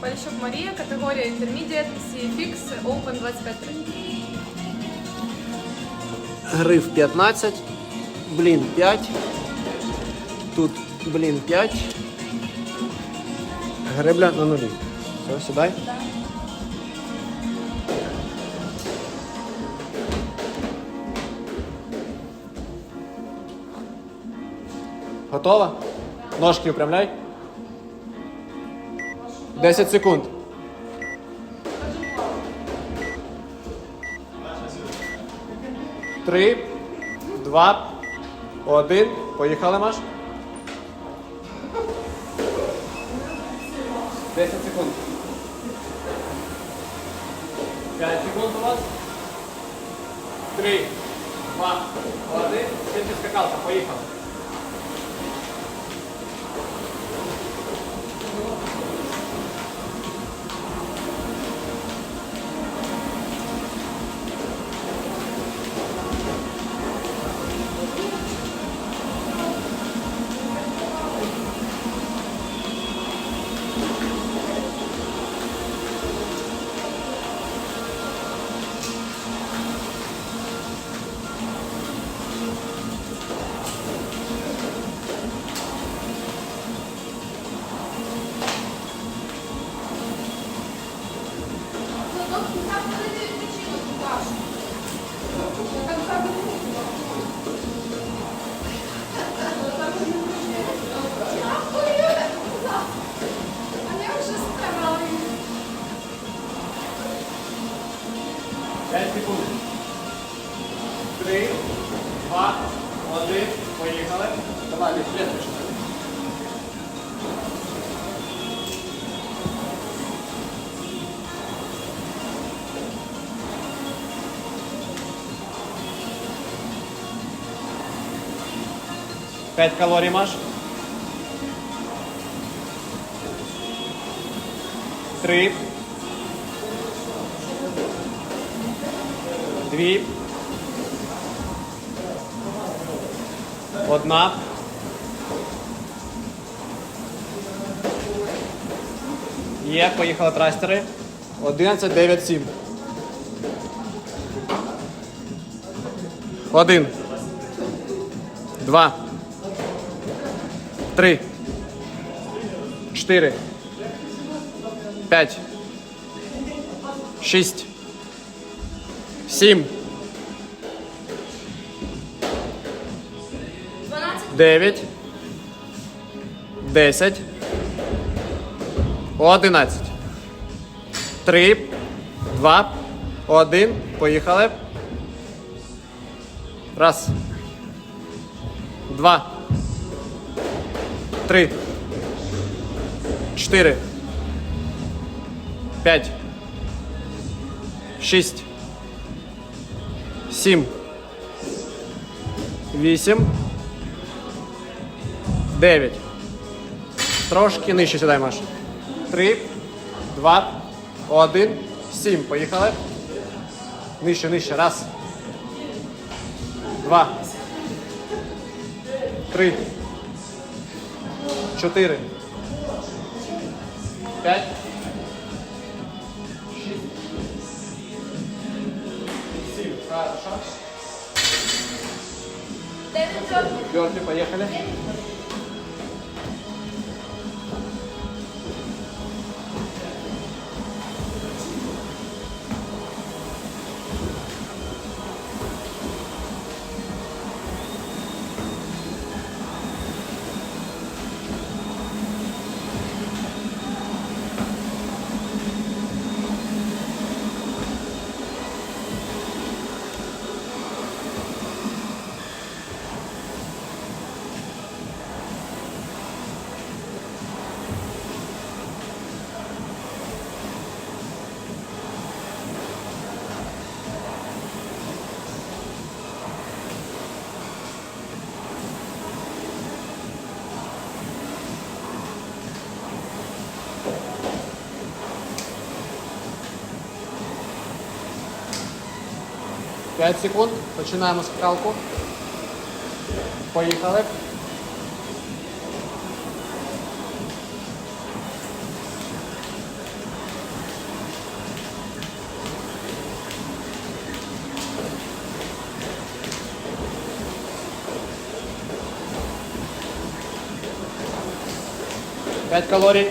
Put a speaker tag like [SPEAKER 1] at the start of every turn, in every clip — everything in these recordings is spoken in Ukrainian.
[SPEAKER 1] Поліщук Марія, категорія Intermediate, CFX, Open 25.3.
[SPEAKER 2] Гриф 15, блін 5. Тут блін 5. Гребля на нулі. Все, сідай. Готова? Ножки впрямляй. 10 секунд. Три, два, один. Поїхали, Маш. 10 секунд. 5 секунд у вас. 3, 2, 1. Швидше скакалка. Поїхали. 5 калорій маєш? 3. 2. Одна. Є, поїхали трастери. 11, 9, 7. Один. Два. Три. Чотири. П'ять. Шість. Сім. 9, 10, 11. 3, 2, 1. Поїхали. Раз. Два. Три. Чотири. П'ять. Шість. Сім. Вісім. 9. Трошки нижче сідай, Маш. 3, 2, 1, 7. Поїхали. Нижче, нижче. Раз. Два. Три. Чотири. П'ять. Шість. Сім. Хорошо. Бёрпи, поехали. 5 секунд. Починаємо скалку. Поїхали. П'ять калорій.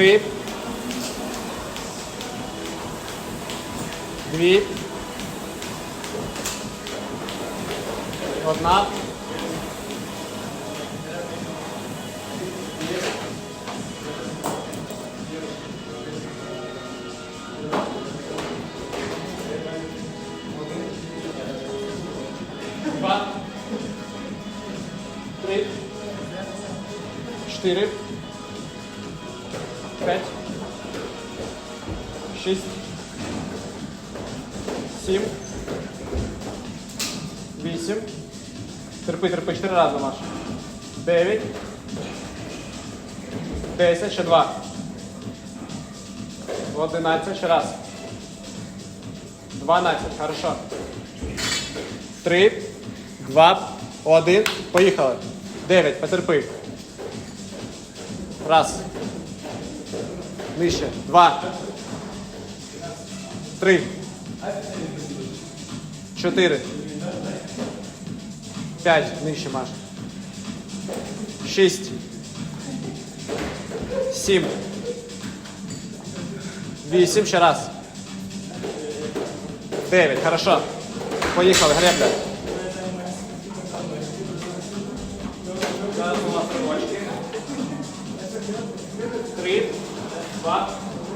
[SPEAKER 2] Три. Дві. Одна. Два. Три. Чотири. 6, 7, 8. Терпи, терпи, 4 рази, Маш. 9, 10, ще 2. 11, ще раз. 12, хорошо. 3, 2, 1. Поїхали. 9, потерпи. Раз. Нижче. Два. Три. Чотири. П'ять. Нижче, Маш. Шість. Сім. Вісім. Ще раз. Дев'ять. Хорошо. Поїхали, гребля. Три, два,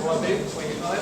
[SPEAKER 2] один. Поїхали.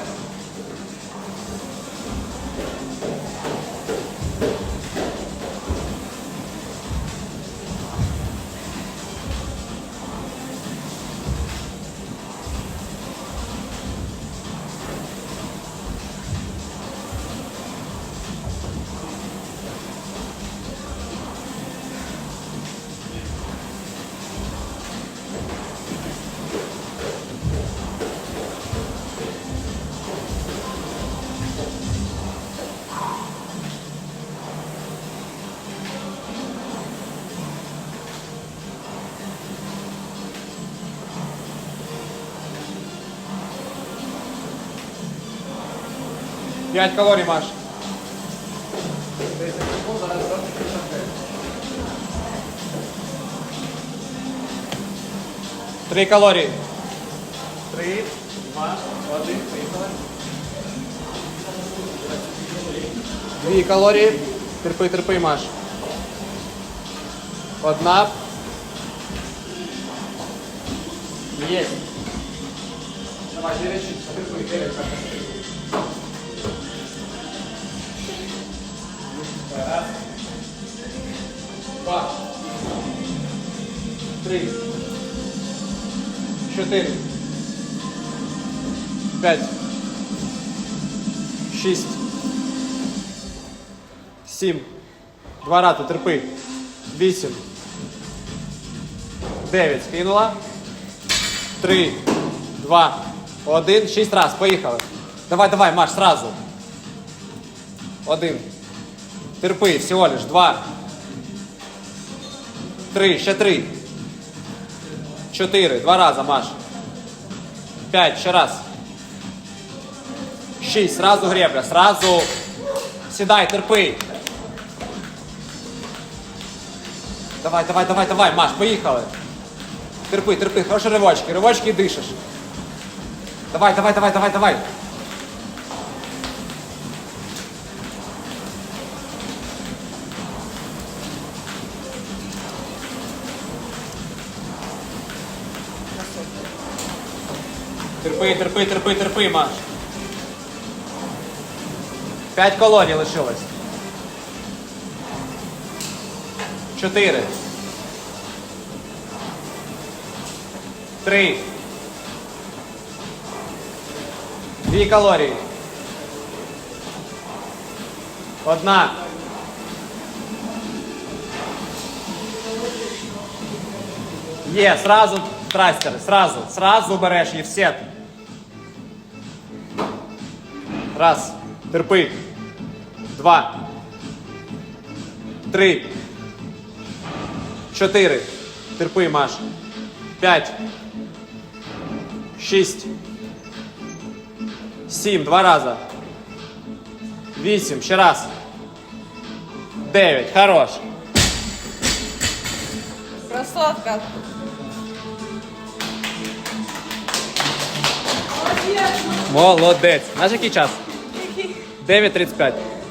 [SPEAKER 2] П'ять калорій, Маш. Три калорії. Три, два, один, поїхали. Дві калорії. Терпи, терпи, Маш. Одна. Є. Давай, дев'ять, терпи, дев'ять. Три. Чотири. П'ять. Шість. Сім. Два рази терпи. Вісім. Дев'ять. Скинула. Три. Два. Один. Шість раз. Поїхали. Давай, давай, Маш, сразу. Один. Терпи, всего лишь. Два. Три, ще три. Чотири. Два рази, Маш. П'ять, ще раз. Шість. Сразу гребля. Сразу. Сідай, терпи. Давай, давай, давай, давай, Маш, поїхали. Терпи, терпи, хороші ривочки. Ривочки і дишиш. Давай, давай, давай, давай, давай. Терпи, терпи, терпи, терпи, Маш. П'ять колоній лишилось. Чотири. Три. Дві калорії. Одна. Є, сразу трастер, сразу, сразу береш її в сет. Раз. Терпи. Два. Три. Чотири. Терпи, Маш. П'ять. Шість. Сім. Два рази. Вісім. Ще раз. 9. Хорош.
[SPEAKER 1] Красотка.
[SPEAKER 2] Молодець. Знаєш, який час? 9.35.